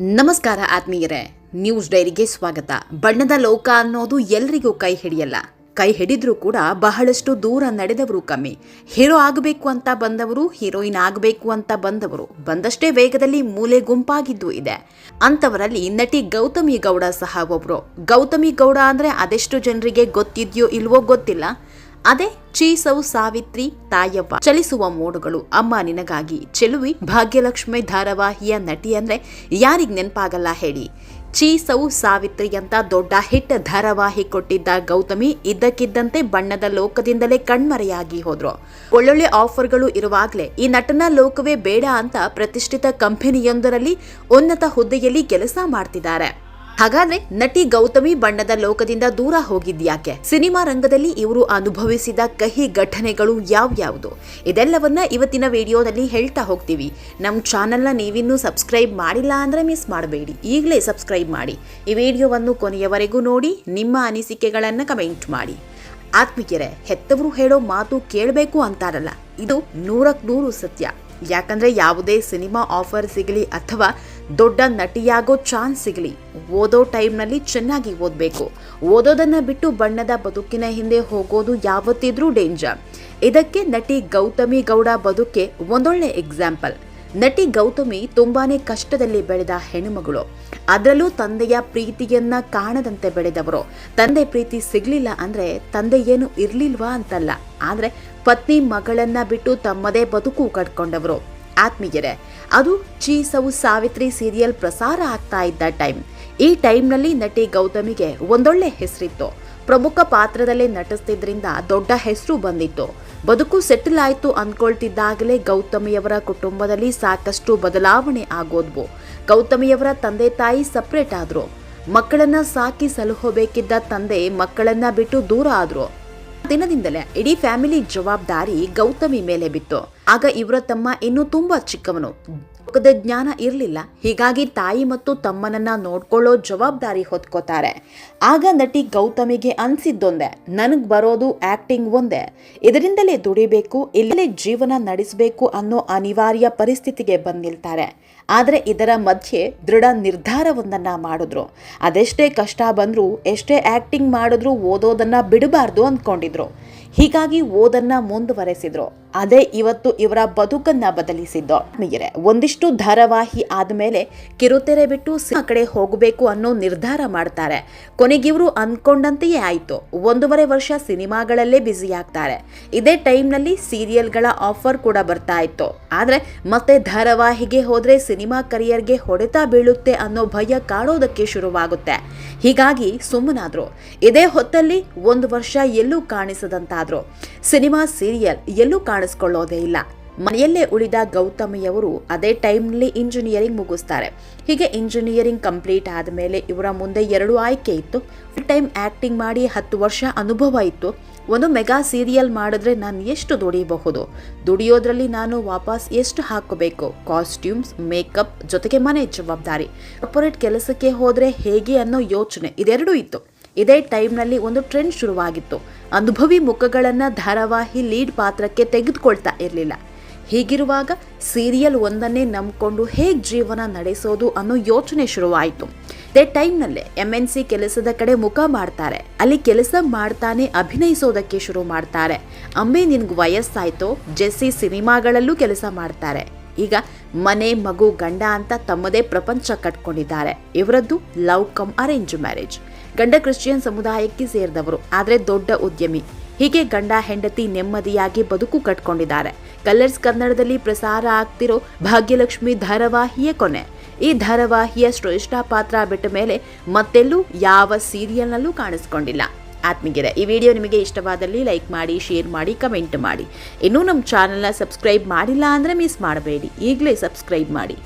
ನಮಸ್ಕಾರ ಆತ್ಮೀಯರೇ, ನ್ಯೂಸ್ ಡೈರಿಗೆ ಸ್ವಾಗತ. ಬಣ್ಣದ ಲೋಕ ಅನ್ನೋದು ಎಲ್ರಿಗೂ ಕೈ ಹಿಡಿಯಲ್ಲ. ಕೈ ಹಿಡಿದ್ರೂ ಕೂಡ ಬಹಳಷ್ಟು ದೂರ ನಡೆದವರು ಕಮ್ಮಿ. ಹೀರೋ ಆಗಬೇಕು ಅಂತ ಬಂದವರು, ಹೀರೋಯಿನ್ ಆಗಬೇಕು ಅಂತ ಬಂದವರು. ಬಂದಷ್ಟೇ ವೇಗದಲ್ಲಿ ಮೂಲೆ ಗುಂಪಾಗಿದ್ದು ಇದೆ. ಅಂತವರಲ್ಲಿ ನಟಿ ಗೌತಮಿ ಗೌಡ ಸಹ ಒಬ್ರು. ಗೌತಮಿ ಗೌಡ ಅಂದ್ರೆ ಅದೆಷ್ಟು ಜನರಿಗೆ ಗೊತ್ತಿದ್ಯೋ ಇಲ್ವೋ ಗೊತ್ತಿಲ್ಲ. ಅದೇ ಚೀಸವು ಸಾವಿತ್ರಿ ತಾಯವ್ವ ಚಲಿಸುವ ಮೋಡುಗಳು ಅಮ್ಮ ನಿನಗಾಗಿ ಚೆಲುವಿ ಭಾಗ್ಯಲಕ್ಷ್ಮಿ ಧಾರಾವಾಹಿಯ ನಟಿ ಅಂದ್ರೆ ಯಾರಿಗ್ ನೆನಪಾಗಲ್ಲ ಹೇಳಿ. ಚೀಸವು ಸಾವಿತ್ರಿ ಅಂತ ದೊಡ್ಡ ಹಿಟ್ ಧಾರಾವಾಹಿ ಕೊಟ್ಟಿದ್ದ ಗೌತಮಿ ಇದ್ದಕ್ಕಿದ್ದಂತೆ ಬಣ್ಣದ ಲೋಕದಿಂದಲೇ ಕಣ್ಮರೆಯಾಗಿ ಹೋದ್ರು. ಒಳ್ಳೊಳ್ಳೆ ಆಫರ್ಗಳು ಇರುವಾಗಲೇ ಈ ನಟನ ಲೋಕವೇ ಬೇಡ ಅಂತ ಪ್ರತಿಷ್ಠಿತ ಕಂಪನಿಯೊಂದರಲ್ಲಿ ಉನ್ನತ ಹುದ್ದೆಯಲ್ಲಿ ಕೆಲಸ ಮಾಡ್ತಿದ್ದಾರೆ. ಹಾಗಾದ್ರೆ ನಟಿ ಗೌತಮಿ ಬಣ್ಣದ ಲೋಕದಿಂದ ದೂರ ಹೋಗಿದ್ಯಾಕೆ? ಸಿನಿಮಾ ರಂಗದಲ್ಲಿ ಇವರು ಅನುಭವಿಸಿದ ಕಹಿ ಘಟನೆಗಳು ಯಾವ್ಯಾವುದು? ಇದೆಲ್ಲವನ್ನ ಇವತ್ತಿನ ವಿಡಿಯೋದಲ್ಲಿ ಹೇಳ್ತಾ ಹೋಗ್ತೀವಿ. ನಮ್ಮ ಚಾನೆಲ್ನ ನೀವಿನ್ನೂ ಸಬ್ಸ್ಕ್ರೈಬ್ ಮಾಡಿಲ್ಲ ಅಂದ್ರೆ ಮಿಸ್ ಮಾಡಬೇಡಿ. ಈಗಲೇ ಸಬ್ಸ್ಕ್ರೈಬ್ ಮಾಡಿ. ಈ ವಿಡಿಯೋವನ್ನು ಕೊನೆಯವರೆಗೂ ನೋಡಿ, ನಿಮ್ಮ ಅನಿಸಿಕೆಗಳನ್ನು ಕಮೆಂಟ್ ಮಾಡಿ. ಆತ್ಮೀಯರೇ, ಹೆತ್ತವರು ಹೇಳೋ ಮಾತು ಕೇಳಬೇಕು ಅಂತಾರಲ್ಲ. ಇದು ನೂರಕ್ಕೆ ನೂರು ಸತ್ಯ. ಯಾಕಂದ್ರೆ ಯಾವುದೇ ಸಿನಿಮಾ ಆಫರ್ ಸಿಗಲಿ ಅಥವಾ ದೊಡ್ಡ ನಟಿಯಾಗೋ ಚಾನ್ಸ್ ಸಿಗಲಿ. ಓದೋ ಟೈಮ್ನಲ್ಲಿ ಚೆನ್ನಾಗಿ ಓದಬೇಕು. ಓದೋದನ್ನು ಬಿಟ್ಟು ಬಣ್ಣದ ಬದುಕಿನ ಹಿಂದೆ ಹೋಗೋದು ಯಾವತ್ತಿದ್ರೂ ಡೇಂಜರ್ ಇದಕ್ಕೆ ನಟಿ ಗೌತಮಿ ಗೌಡ ಬದುಕೆ ಒಂದೊಳ್ಳೆ ಎಕ್ಸಾಂಪಲ್ ನಟಿ ಗೌತಮಿ ತುಂಬಾನೇ ಕಷ್ಟದಲ್ಲಿ ಬೆಳೆದ ಹೆಣ್ಣುಮಗಳು. ಅದರಲ್ಲೂ ತಂದೆಯ ಪ್ರೀತಿಯನ್ನ ಕಾಣದಂತೆ ಬೆಳೆದವರು. ತಂದೆ ಪ್ರೀತಿ ಸಿಗ್ಲಿಲ್ಲ ಅಂದ್ರೆ ತಂದೆ ಏನು ಇರ್ಲಿಲ್ವಾ ಅಂತಲ್ಲ. ಆದ್ರೆ ಪತ್ನಿ ಮಗಳನ್ನ ಬಿಟ್ಟು ತಮ್ಮದೇ ಬದುಕು ಕಟ್ಕೊಂಡವರು. ಆತ್ಮೀಯರೇ, ಅದು ಚೀಸವು ಸಾವಿತ್ರಿ ಸೀರಿಯಲ್ ಪ್ರಸಾರ ಆಗ್ತಾ ಇದ್ದ ಟೈಮ್. ಈ ಟೈಮ್ನಲ್ಲಿ ನಟಿ ಗೌತಮಿಗೆ ಒಂದೊಳ್ಳೆ ಹೆಸರಿತ್ತು. ಪ್ರಮುಖ ಪಾತ್ರದಲ್ಲೇ ನಟಿಸ್ತಿದ್ರಿಂದ ದೊಡ್ಡ ಹೆಸರು ಬಂದಿತ್ತು. ಬದುಕು ಸೆಟಲ್ ಆಯಿತು ಅಂದ್ಕೊಳ್ತಿದ್ದಾಗಲೇ ಗೌತಮಿಯವರ ಕುಟುಂಬದಲ್ಲಿ ಸಾಕಷ್ಟು ಬದಲಾವಣೆ ಆಗೋದ್ವು. ಗೌತಮಿಯವರ ತಂದೆ ತಾಯಿ ಸಪ್ರೇಟ್ ಆದ್ರು. ಮಕ್ಕಳನ್ನ ಸಾಕಿ ಸಲಹೋಬೇಕಿದ್ದ ತಂದೆ ಮಕ್ಕಳನ್ನ ಬಿಟ್ಟು ದೂರ ಆದ್ರು. ದಿನದಿಂದಲೇ ಇಡೀ ಫ್ಯಾಮಿಲಿ ಜವಾಬ್ದಾರಿ ಗೌತಮಿ ಮೇಲೆ ಬಿತ್ತು. ಆಗ ಇವರ ತಮ್ಮ ಇನ್ನೂ ತುಂಬಾ ಚಿಕ್ಕವನು. ಲೋಕದ ಜ್ಞಾನ ಇರಲಿಲ್ಲ. ಹೀಗಾಗಿ ತಾಯಿ ಮತ್ತು ತಮ್ಮನನ್ನ ನೋಡ್ಕೊಳ್ಳೋ ಜವಾಬ್ದಾರಿ ಹೊತ್ಕೋತಾರೆ. ಆಗ ನಟಿ ಗೌತಮಿಗೆ ಅನ್ಸಿದ್ದೊಂದೇ, ನನಗೆ ಬರೋದು ಆಕ್ಟಿಂಗ್ ಒಂದೇ. ಇದರಿಂದಲೇ ದುಡಿಬೇಕು, ಇಲ್ಲೇ ಜೀವನ ನಡೆಸಬೇಕು ಅನ್ನೋ ಅನಿವಾರ್ಯ ಪರಿಸ್ಥಿತಿಗೆ ಬಂದು ನಿಲ್ತಾರೆ ಆದರೆ ಇದರ ಮಧ್ಯೆ ದೃಢ ನಿರ್ಧಾರವೊಂದನ್ನು ಮಾಡಿದ್ರು. ಅದೆಷ್ಟೇ ಕಷ್ಟ ಬಂದರೂ, ಎಷ್ಟೇ ಆಕ್ಟಿಂಗ್ ಮಾಡಿದ್ರು ಓದೋದನ್ನ ಬಿಡಬಾರ್ದು ಅಂದ್ಕೊಂಡಿದ್ರು ಹೀಗಾಗಿ ಓದನ್ನ ಮುಂದುವರೆಸಿದ್ರು. ಅದೇ ಇವತ್ತು ಇವರ ಬದುಕನ್ನ ಬದಲಿಸಿದ್ದು. ನಿಗೆರೆ ಒಂದಿಷ್ಟು ಧಾರಾವಾಹಿ ಆದಮೇಲೆ ಕಿರುತೆರೆ ಬಿಟ್ಟು ಸಿನಿಮಾ ಕಡೆ ಹೋಗಬೇಕು ಅನ್ನೋ ನಿರ್ಧಾರ ಮಾಡ್ತಾರೆ. ಕೊನೆಗಿವರು ಅಂದ್ಕೊಂಡಂತೆಯೇ ಆಯ್ತು. ಒಂದೂವರೆ ವರ್ಷ ಸಿನಿಮಾಗಳಲ್ಲೇ ಬ್ಯುಸಿ ಆಗ್ತಾರೆ. ಇದೇ ಟೈಮ್ನಲ್ಲಿ ಸೀರಿಯಲ್ಗಳ ಆಫರ್ ಕೂಡ ಬರ್ತಾ ಇತ್ತು. ಆದ್ರೆ ಮತ್ತೆ ಧಾರಾವಾಹಿಗೆ ಹೋದರೆ ಸಿನಿಮಾ ಕರಿಯರ್ಗೆ ಹೊಡೆತ ಬೀಳುತ್ತೆ ಅನ್ನೋ ಭಯ ಕಾಡೋದಕ್ಕೆ ಶುರುವಾಗುತ್ತೆ. ಹೀಗಾಗಿ ಸುಮ್ಮನಾದ್ರು. ಇದೇ ಹೊತ್ತಲ್ಲಿ ಒಂದು ವರ್ಷ ಎಲ್ಲೂ ಕಾಣಿಸದಂತಾದ್ರು. ಸಿನಿಮಾ, ಸೀರಿಯಲ್ ಎಲ್ಲೂ ಕಾಣಿಸ್ಕೊಳ್ಳೋದೇ ಇಲ್ಲ. ಮನೆಯಲ್ಲೇ ಉಳಿದ ಗೌತಮಿಯವರು ಅದೇ ಟೈಮ್ನಲ್ಲಿ ಇಂಜಿನಿಯರಿಂಗ್ ಮುಗಿಸ್ತಾರೆ. ಹೀಗೆ ಇಂಜಿನಿಯರಿಂಗ್ ಕಂಪ್ಲೀಟ್ ಆದಮೇಲೆ ಇವರ ಮುಂದೆ ಎರಡು ಆಯ್ಕೆ ಇತ್ತು. ಫುಲ್ ಟೈಮ್ ಆ್ಯಕ್ಟಿಂಗ್ ಮಾಡಿ ಹತ್ತು ವರ್ಷ ಅನುಭವ ಇತ್ತು. ಒಂದು ಮೆಗಾ ಸೀರಿಯಲ್ ಮಾಡಿದ್ರೆ ನಾನು ಎಷ್ಟು ದುಡಿಯಬಹುದು ದುಡಿಯೋದ್ರಲ್ಲಿ ನಾನು ವಾಪಸ್ ಎಷ್ಟು ಹಾಕಬೇಕು? ಕಾಸ್ಟ್ಯೂಮ್ಸ್, ಮೇಕಪ್ ಜೊತೆಗೆ ಮನೆ ಜವಾಬ್ದಾರಿ. ಕಾರ್ಪೊರೇಟ್ ಕೆಲಸಕ್ಕೆ ಹೋದರೆ ಹೇಗೆ ಅನ್ನೋ ಯೋಚನೆ ಇದೆರಡೂ ಇತ್ತು. ಇದೇ ಟೈಮ್ನಲ್ಲಿ ಒಂದು ಟ್ರೆಂಡ್ ಶುರುವಾಗಿತ್ತು. ಅನುಭವಿ ಮುಖಗಳನ್ನು ಧಾರಾವಾಹಿ ಲೀಡ್ ಪಾತ್ರಕ್ಕೆ ತೆಗೆದುಕೊಳ್ತಾ ಇರಲಿಲ್ಲ. ಹೀಗಿರುವಾಗ ಸೀರಿಯಲ್ ಒಂದನ್ನೇ ನಂಬಿಕೊಂಡು ಹೇಗೆ ಜೀವನ ನಡೆಸೋದು ಅನ್ನೋ ಯೋಚನೆ ಶುರುವಾಯಿತು. ಇದೇ ಟೈಮ್ನಲ್ಲೇ ಎಂ ಎನ್ ಸಿ ಕೆಲಸದ ಕಡೆ ಮುಖ ಮಾಡ್ತಾರೆ. ಅಲ್ಲಿ ಕೆಲಸ ಮಾಡ್ತಾನೆ ಅಭಿನಯಿಸೋದಕ್ಕೆ ಶುರು ಮಾಡ್ತಾರೆ. ಅಮ್ಮೆ ನಿನ್ಗೆ ವಯಸ್ಸಾಯ್ತು ಜೆಸ್ಸಿ ಸಿನಿಮಾಗಳಲ್ಲೂ ಕೆಲಸ ಮಾಡ್ತಾರೆ. ಈಗ ಮನೆ, ಮಗು, ಗಂಡ ಅಂತ ತಮ್ಮದೇ ಪ್ರಪಂಚ ಕಟ್ಕೊಂಡಿದ್ದಾರೆ. ಇವರದ್ದು ಲವ್ ಕಮ್ ಅರೇಂಜ್ ಮ್ಯಾರೇಜ್. ಗಂಡ ಕ್ರಿಶ್ಚಿಯನ್ ಸಮುದಾಯಕ್ಕೆ ಸೇರಿದವರು, ಆದರೆ ದೊಡ್ಡ ಉದ್ಯಮಿ. ಹೀಗೆ ಗಂಡ ಹೆಂಡತಿ ನೆಮ್ಮದಿಯಾಗಿ ಬದುಕು ಕಟ್ಕೊಂಡಿದ್ದಾರೆ. ಕಲರ್ಸ್ ಕನ್ನಡದಲ್ಲಿ ಪ್ರಸಾರ ಆಗ್ತಿರೋ ಭಾಗ್ಯಲಕ್ಷ್ಮಿ ಧಾರಾವಾಹಿಯ ಕೊನೆ. ಈ ಧಾರಾವಾಹಿಯ ಶ್ರೇಷ್ಠ ಪಾತ್ರ ಬಿಟ್ಟ ಮೇಲೆ ಮತ್ತೆಲ್ಲೂ ಯಾವ ಸೀರಿಯಲ್ನಲ್ಲೂ ಕಾಣಿಸ್ಕೊಂಡಿಲ್ಲ. ಆತ್ಮೀಗೆರೆ ಈ ವಿಡಿಯೋ ನಿಮಗೆ ಇಷ್ಟವಾದಲ್ಲಿ ಲೈಕ್ ಮಾಡಿ, ಶೇರ್ ಮಾಡಿ, ಕಮೆಂಟ್ ಮಾಡಿ. ಇನ್ನೂ ನಮ್ಮ ಚಾನಲ್ನ ಸಬ್ಸ್ಕ್ರೈಬ್ ಮಾಡಿಲ್ಲ ಅಂದರೆ ಮಿಸ್ ಮಾಡಬೇಡಿ. ಈಗಲೇ ಸಬ್ಸ್ಕ್ರೈಬ್ ಮಾಡಿ.